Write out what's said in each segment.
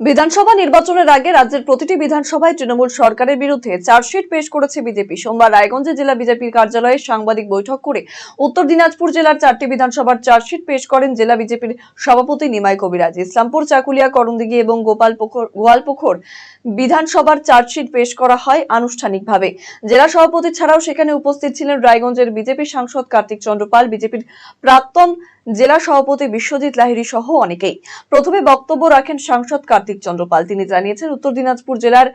বিধানসভা নির্বাচনের আগে রাজ্যের প্রতিটি বিধানসভায় তৃণমূল সরকারের বিরুদ্ধে চার্জশিট পেশ করেছে বিজেপি। সোমবার রায়গঞ্জে জেলা বিজেপির কার্যালয়ে সাংবাদিক বৈঠক করে উত্তর দিনাজপুর জেলার চারটি বিধানসভার চার্জশিট পেশ করেন জেলা বিজেপির সভাপতি নিমাই কবিরাজ। ইসলামপুর, চাকুলিয়া, করণদিঘি এবং গোপালপুকুর গোয়ালপুকুর বিধানসভার চার্জশিট পেশ করা হয় আনুষ্ঠানিকভাবে। জেলা সভাপতি ছাড়াও সেখানে উপস্থিত ছিলেন রায়গঞ্জের বিজেপি সাংসদ কার্তিক চন্দ্রপাল, বিজেপির প্রাক্তন জেলা সভাপতি বিশ্বজিৎ লাহিড়ী সহ অনেকেই। প্রথমে বক্তব্য রাখেন সাংসদ কার্তিক চন্দ্রপাল। তিনি জানিয়েছেন, উত্তর দিনাজপুর জেলার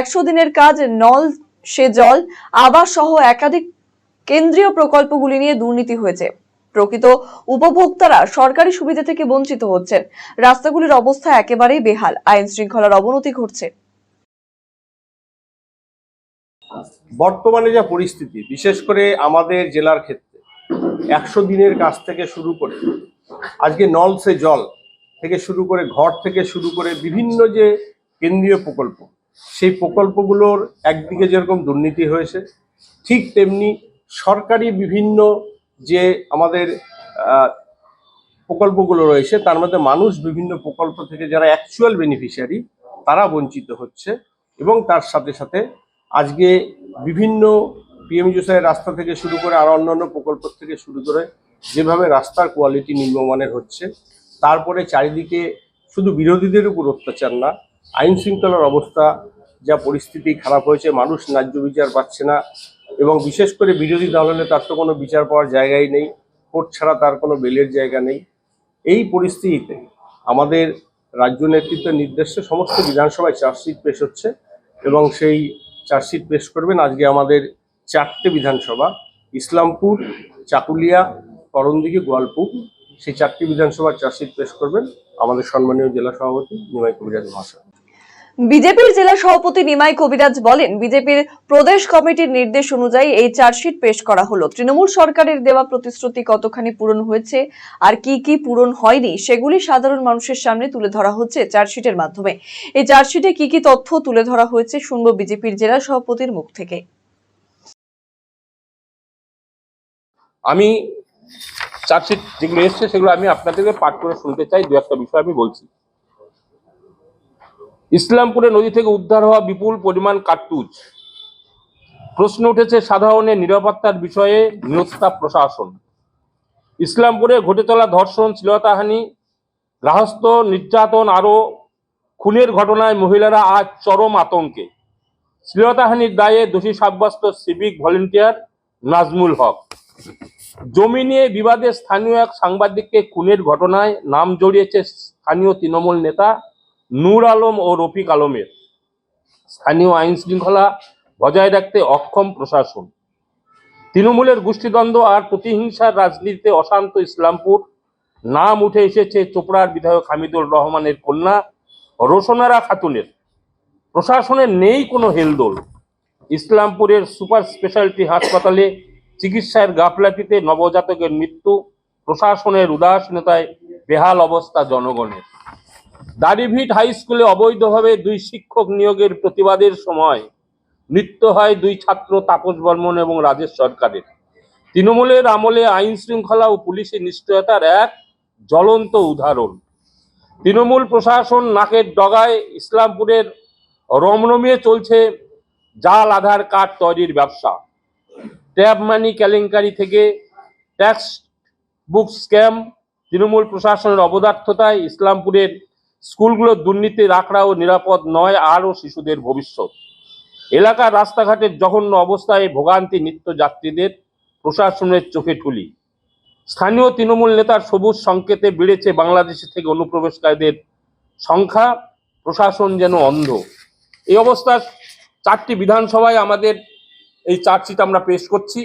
একশো দিনের কাজ, নল সে জল আবাস সহ একাধিক কেন্দ্রীয় প্রকল্পগুলি নিয়ে দুর্নীতি হয়েছে। প্রকৃত উপভোক্তারা সরকারি সুবিধা থেকে বঞ্চিত হচ্ছেন। রাস্তাগুলির অবস্থা একেবারেই বেহাল। আইন শৃঙ্খলার অবনতি ঘটছে। বর্তমানে যা পরিস্থিতি, বিশেষ করে আমাদের জেলার ক্ষেত্রে একশো দিনের কাজ থেকে শুরু করে, আজকে নল সে জল থেকে শুরু করে, ঘর থেকে শুরু করে বিভিন্ন যে কেন্দ্রীয় প্রকল্প, সেই প্রকল্পগুলোর একদিকে যেরকম দুর্নীতি হয়েছে, ঠিক তেমনি সরকারি বিভিন্ন যে আমাদের প্রকল্পগুলো রয়েছে, তার মধ্যে মানুষ বিভিন্ন প্রকল্প থেকে যারা অ্যাকচুয়াল বেনিফিশিয়ারি তারা বঞ্চিত হচ্ছে এবং তার সাথে সাথে আজকে বিভিন্ন পিএমজিওসাইয়ের রাস্তা থেকে শুরু করে আর অন্যান্য প্রকল্প থেকে শুরু করে যেভাবে রাস্তার কোয়ালিটি নিম্নমানের হচ্ছে, তারপরে চারিদিকে শুধু বিরোধীদের উপর অত্যাচার না, আইন শৃঙ্খলার অবস্থা, যা পরিস্থিতি খারাপ হয়েছে, মানুষ ন্যায্য বিচার পাচ্ছে না এবং বিশেষ করে বিরোধী দল হলে তার তো কোনো বিচার পাওয়ার জায়গাই নেই, কোর্ট ছাড়া তার কোনো বেলের জায়গা নেই। এই পরিস্থিতিতে আমাদের রাজ্য নেতৃত্বের নির্দেশে সমস্ত বিধানসভায় চার্জশিট পেশ হচ্ছে এবং সেই চার্জশিট পেশ করবেন। আজকে আমাদের চারটে বিধানসভা, ইসলামপুর, চাকুলিয়া, করণদিঘি, গোয়ালপুর। সেই চারটি বিধানসভার চার্জশিট পেশ করবেন আমাদের সম্মানীয় জেলা সভাপতি নিমাই কবিরাজ মহাশয়। বিজেপির জেলা সভাপতি নিমাই কবিরাজ বলেন, বিজেপির প্রদেশ কমিটির নির্দেশ অনুযায়ী এই চার্জশিট পেশ করা হলো। তৃণমূল সরকারের দেওয়া প্রতিশ্রুতি কতখানি পূরণ হয়েছে আর কি কি পূরণ হয়নি, সেগুলি সাধারণ মানুষের সামনে তুলে ধরা হচ্ছে চার্জশিটের মাধ্যমে। এই চার্জশিটে কি কি তথ্য তুলে ধরা হয়েছে, শুনব বিজেপির জেলা সভাপতির মুখ থেকে। আমি চার্জশিট যেগুলো এসছে সেগুলো আমি আপনাদেরকে পাঠ করে শুনতে চাই, দু একটা বিষয় আমি বলছি। ইসলামপুরে নদী থেকে উদ্ধার হওয়া বিপুল পরিমাণ কার্তুজ। প্রশ্ন উঠেছে সাধারণের নিরাপত্তার বিষয়ে নিরস্তা প্রশাসন। ইসলামপুরে ঘটে চলা ধর্ষণ, শ্লীলতাহানি গার্হস্থ নির্যাতন, আরও খুনের ঘটনায় মহিলারা আজ চরম আতঙ্কে। শ্লীলতাহানির দায়ে দোষী সাব্যস্ত সিভিক ভলেন্টিয়ার নাজমুল হক। জমি নিয়ে বিবাদে স্থানীয় এক সাংবাদিককে খুনের ঘটনায় নাম জড়িয়েছে স্থানীয় তৃণমূল নেতা নূর আলম ও রফিক আলমের। স্থানীয় আইন শৃঙ্খলা বজায় রাখতে অক্ষম প্রশাসন। তৃণমূলের গোষ্ঠীদ্বন্দ্ব আর প্রতিহিংসার রাজনীতিতে অশান্ত ইসলামপুর। নাম উঠে এসেছে চোপড়ার বিধায়ক হামিদুর রহমানের কন্যা রোশনারা খাতুনের। প্রশাসনের নেই কোনো হেলদোল। ইসলামপুরের সুপার স্পেশালিটি হাসপাতালে চিকিৎসার গাফলাতিতে নবজাতকের মৃত্যু, প্রশাসনের উদাসীনতায় বেহাল অবস্থা জনগণের। দাড়িভিট হাই স্কুলে অবৈধভাবে দুই শিক্ষক নিয়োগের প্রতিবাদের সময় মৃত্যু হয় দুই ছাত্র তাপস বর্মন এবং রাজেশ সরকারের। তৃণমূলের আমলে আইন শৃঙ্খলা ও পুলিশের নিশ্চয়তার এক জ্বলন্ত উদাহরণ। তৃণমূল প্রশাসন নাকের ডগায় ইসলামপুরের রমরমিয়ে চলছে জাল, আধার কার্ড তৈরির ব্যবসা। ট্যাব মানি কেলেঙ্কারি থেকে ট্যাক্স বুক স্ক্যাম তৃণমূল প্রশাসনের অবদার্থতায় ইসলামপুরের স্কুলগুলোর দুর্নীতির আখড়া ও নিরাপদ নয় আরও শিশুদের ভবিষ্যৎ। এলাকার রাস্তাঘাটের জঘন্য অবস্থায় ভোগান্তি নিত্য যাত্রীদের প্রশাসনের চোখে ঠুলি। স্থানীয় তৃণমূল নেতার সবুজ সংকেতে বেড়েছে বাংলাদেশ থেকে অনুপ্রবেশকারীদের সংখ্যা, প্রশাসন যেন অন্ধ। এই অবস্থার চারটি বিধানসভায় আমাদের এই চার্জশিট আমরা পেশ করছি।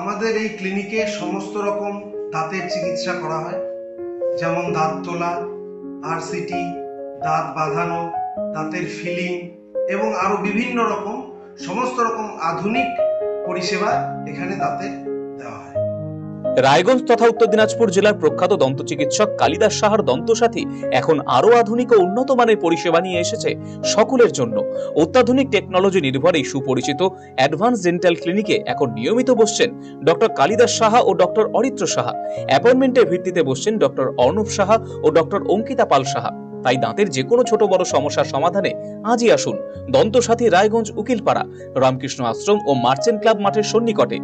আমাদের এই ক্লিনিকে সমস্ত রকম দাঁতের চিকিৎসা করা হয়। যেমন দাঁত তোলা আরসিটি দাঁত বাঁধানো, দাঁতের ফিলিং এবং আরও বিভিন্ন রকম, সমস্ত রকম আধুনিক পরিষেবা এখানে দাঁতে দেওয়া হয়। রায়গঞ্জ তথা উত্তর দিনাজপুর জেলার প্রখ্যাত দন্ত চিকিৎসক কালিদাস সাহার দন্তসাথী এখন আরও আধুনিক ও উন্নত মানের পরিষেবা নিয়ে এসেছে সকলের জন্য। অত্যাধুনিক টেকনোলজি নির্ভর এই সুপরিচিত অ্যাডভান্স ডেন্টাল ক্লিনিকে এখন নিয়মিত বসছেন ডক্টর কালিদাস সাহা ও ডক্টর অরিত্র সাহা। অ্যাপয়েন্টমেন্টের ভিত্তিতে বসছেন ডক্টর অর্ণব সাহা ও ডক্টর অঙ্কিতা পাল সাহা। তাই দাঁতের যে কোনো ছোট বড় সমস্যার সমাধানে আজই আসুন। দন্তসাথী রায়গঞ্জ উকিলপাড়া, রামকৃষ্ণ আশ্রম ও মার্চেন্ট ক্লাব মাঠের সন্নিকটে।